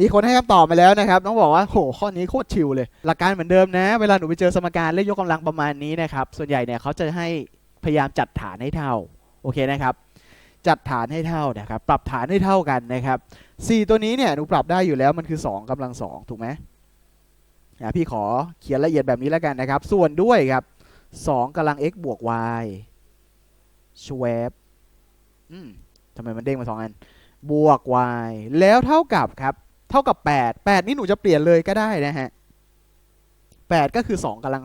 มีคนให้คำตอบมาแล้วนะครับต้องบอกว่าโหข้อนี้โคตรชิวเลย หลักการเหมือนเดิมนะ เวลาหนูไปเจอสมการเลขยกกำลังประมาณนี้นะครับ ส่วนใหญ่เนี่ยเขาจะให้พยายามจัดฐานให้เท่าโอเคนะครับจัดฐานให้เท่านะครับ ปรับฐานให้เท่ากันนะครับ 4 ตัวนี้เนี่ยหนูปรับได้อยู่แล้วมันคือ 2กำลัง 2 ถูกไหมอะพี่ขอเขียนละเอียดแบบนี้แล้วกันนะครับ ส่วนด้วยครับ2กำลัง x บวก y ชวบอืมทำไมมันเด้งมาสองอัน บวก y แล้วเท่ากับครับ เท่ากับ 8 8 นี่หนูจะเปลี่ยนเลยก็ได้นะฮะ8ก็คือ 2กำลัง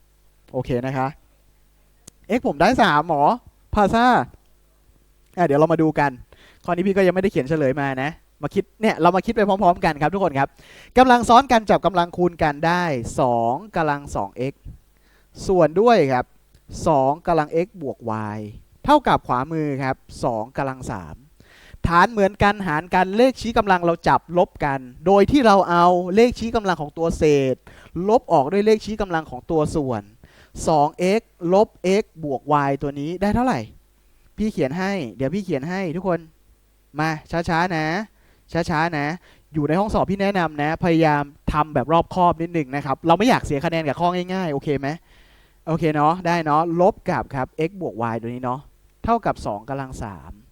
3 โอเคนะคะ x ผมได้3หมอพาซาอะเดี๋ยวเรามาดูกัน ข้อนี้พี่ก็ยังไม่ได้เขียนเฉลยมานะ มาคิดเนี่ย เรามาคิดไปพร้อม ๆ กันครับทุกคนครับกำลังซ้อนกันจับกำลังคูณกันได้ 2กำลัง 2x ส่วนด้วยครับ 2กำลัง x บวก y เท่ากับขวามือครับ 2กำลัง 3 ฐานเหมือนกันหารกันเลขชี้กำลังเราจับลบกัน โดยที่เราเอาเลขชี้กำลังของตัวเศษ ลบออกด้วยเลขชี้กำลังของตัวส่วน 2x ลบ x บวก y ตัวนี้ได้เท่าไหร่ พี่เขียนให้ เดี๋ยวพี่เขียนให้ทุกคน มาช้าๆนะ ช้าๆนะ อยู่ในห้องสอบพี่แนะนำนะ พยายามทำแบบรอบคอบนิดหนึ่งนะครับ เราไม่อยากเสียคะแนนกับข้อง่ายๆ โอเคไหมโอเคเนาะ ได้เนาะ ลบกับครับ x บวก y ตัวนี้เนาะ เท่ากับ 2กำลัง3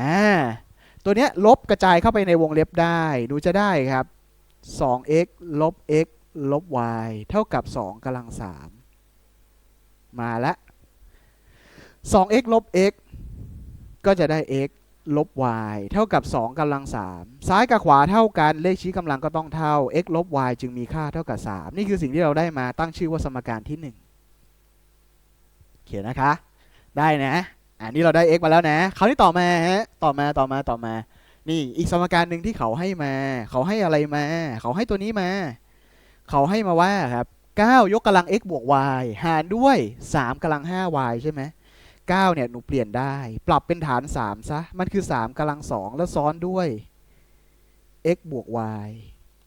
อ่าตัวเนี้ยลบกระจายเข้าไปในวงเล็บได้หนูจะได้ครับ 2x ลบ x ลบ y เท่ากับ 2กำลัง 3 มาละ 2x ลบ x ก็จะได้ x ลบ y เท่ากับ 2กำลัง 3 ซ้ายกับขวาเท่ากันเลขชี้กำลังก็ต้องเท่า x ลบ y จึงมีค่าเท่ากับ 3 นี่คือสิ่งที่เราได้มาตั้งชื่อว่าสมการที่ 1 เขียนนะคะ ได้นะ อันนี้เราได้ x มาแล้วนะคราวนี้ต่อมาฮะต่อมาต่อมาต่อมา นี่อีกสมการหนึ่งที่เขาให้มา เขาให้อะไรมา เขาให้ตัวนี้มา เขาให้มาว่าครับ9ยกกำลัง x บวก y หารด้วย 3กำลัง 5y ใช่ไหม9เนี่ยหนูเปลี่ยนได้ ปรับเป็นฐาน 3 ซะ มันคือ 3กำลัง 2 แล้วซ้อนด้วย x บวก y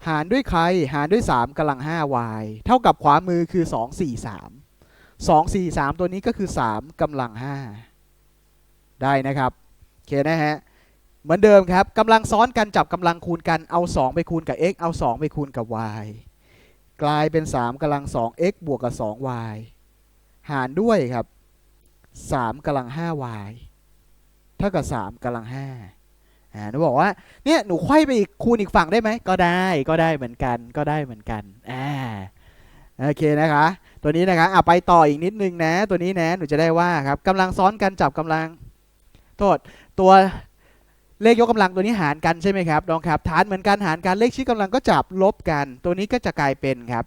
หารด้วยใคร หารด้วย 3กำลัง 5y เท่ากับขวามือคือ 2 4 3 2 4 3 ตัวนี้ก็คือ 3กำลัง 5 ได้นะครับโอเคนะฮะเหมือนเดิมครับกำลังซ้อนกันจับกำลังคูณกันเอา 2 ไปคูณกับ x เอา 2 ไปคูณกับ y กลายเป็น 3กำลัง 2x บวกกับ 2y หารด้วยครับ 3กำลัง 5y เท่ากับ 3กำลัง5อ่าหนูบอกว่าเนี่ยหนูไขว้ไปอีกคูณอีกฝั่งได้ไหมก็ได้ก็ได้เหมือนกันก็ได้เหมือนกันอ่าโอเคนะคะ ตัวนี้นะคะอะไปต่ออีกนิดนึงนะ ตัวนี้นะหนูจะได้ว่าครับกำลังซ้อนกันจับกำลัง โทษตัวเลขยกกำลังตัวนี้หารกันใช่ไหมครับน้องครับฐานเหมือนกันหารกันเลขชี้กำลังก็จับลบกัน ตัวนี้ก็จะกลายเป็นครับ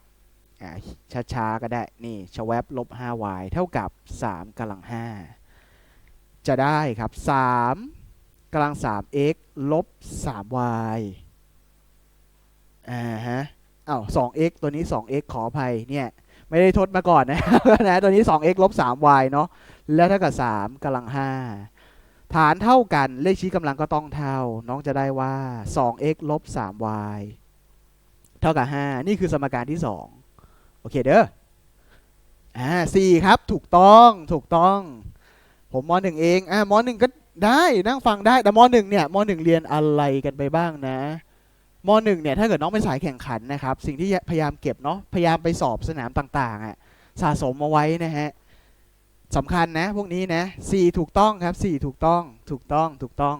อ่าช้าๆก็ได้นี่ชแวบลบ 5y เท่ากับ 3กำลัง 5 จะได้ครับ 3กำลัง 3x ลบ 3y อ่าฮะอ้าว 2x ตัวนี้ 2x ขออภัยเนี่ย ไม่ได้ทดมาก่อนนะนะตัวนี้ 2x ลบ 3y เนาะแล้วเท่ากับ 3กำลัง 5 ฐานเท่ากันเลขชี้กำลังก็ต้องเท่า น้องจะได้ว่า 2x ลบ 3y เท่ากับ 5 นี่คือสมการที่ 2 โอเคเด้ออ่า4ครับถูกต้องถูกต้อง ผมม .1 เองอ่าม .1 ก็ได้นั่งฟังได้แต่ม .1 เนี่ยม .1 เรียนอะไรกันไปบ้างนะม .1 เนี่ยถ้าเกิดน้องเป็นสายแข่งขันนะครับ สิ่งที่พยายามเก็บเนาะพยายามไปสอบสนามต่างๆอะสะสมมาไว้นะฮะ สำคัญนะพวกนี้นะ4ถูกต้องครับ4ถูกต้องถูกต้องถูกต้อง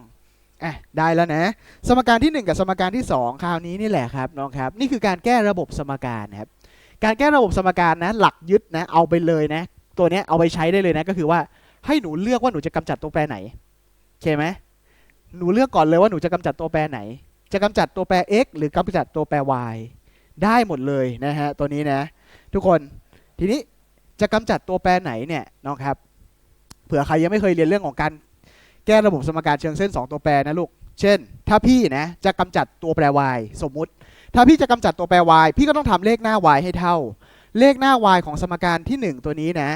อะได้แล้วนะ สมการที่ 1 กับสมการที่ 2 คราวนี้นี่แหละครับน้องครับนี่คือการแก้ระบบสมการครับการแก้ระบบสมการนะหลักยึดนะเอาไปเลยนะ ตัวนี้เอาไปใช้ได้เลยนะก็คือว่าให้หนูเลือกว่าหนูจะกำจัดตัวแปรไหนโอเคไหมหนูเลือกก่อนเลยว่าหนูจะกำจัดตัวแปรไหน จะกำจัดตัวแปร x หรือกำจัดตัวแปร y ได้หมดเลยนะฮะตัวนี้นะ ทุกคนทีนี้ จะกำจัดตัวแปรไหนเนี่ยน้องครับเผื่อใครยังไม่เคยเรียนเรื่องของการแก้ระบบสมการเชิงเส้น 2 ตัวแปรนะลูก เช่น ถ้าพี่นะจะกำจัดตัวแปร y สมมุติ ถ้าพี่จะกำจัดตัวแปร y พี่ก็ต้องทำเลขหน้า y ให้เท่า เลขหน้า y ของสมการที่ 1 ตัวนี้นะ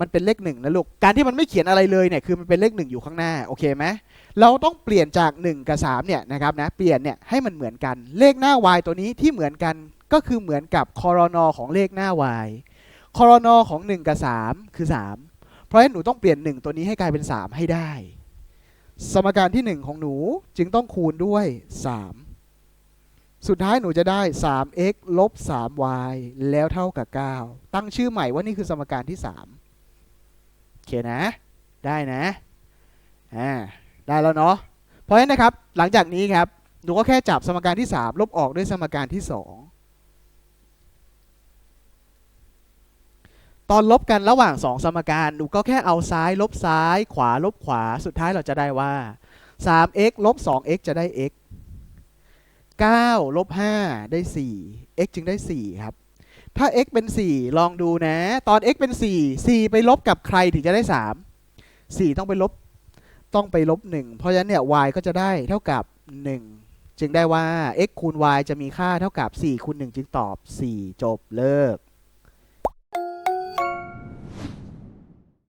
มันเป็นเลขหนึ่งนะลูก การที่มันไม่เขียนอะไรเลยเนี่ยคือมันเป็นเลขหนึ่งอยู่ข้างหน้าโอเคไหมเราต้องเปลี่ยนจาก 1 กับ3เนี่ยนะครับนะเปลี่ยนเนี่ยให้มันเหมือนกันเลขหน้า y ตัวนี้ที่เหมือนกัน ก็คือเหมือนกับคอรนอของเลขหน้า y คอรนอของ 1 กับ 3 คือ 3 เพราะฉะนั้นหนูต้องเปลี่ยน 1 ตัวนี้ให้กลายเป็น 3 ให้ได้ สมการที่ 1 ของหนูจึงต้องคูณด้วย 3 สุดท้ายหนูจะได้ 3x ลบ 3y แล้วเท่ากับ 9 ตั้งชื่อใหม่ว่านี่คือสมการที่ 3 โอเคนะ ได้นะ อ่า ได้แล้วเนาะ เพราะฉะนั้นนะครับ หลังจากนี้ครับ หนูก็แค่จับสมการที่ 3 ลบออกด้วยสมการที่ 2 ตอนลบกันระหว่าง 2 สมการหนูก็แค่เอาซ้ายลบซ้าย ขวาลบขวาสุดท้ายเราจะได้ว่า 3x ลบ 2x จะได้ x 9ลบ5ได้ 4 x จึงได้ 4 ครับ ถ้า x เป็น 4 ลองดูนะ ตอน x เป็น 4 4 ไปลบกับใครถึงจะได้ 3 4 ต้องไปลบ ต้องไปลบ 1 เพราะฉะนั้นเนี่ย y ก็จะได้เท่ากับ 1 จึงได้ว่า x คูณ y จะมีค่าเท่ากับ 4 คูณ 1 จึงตอบ 4 จบเลิก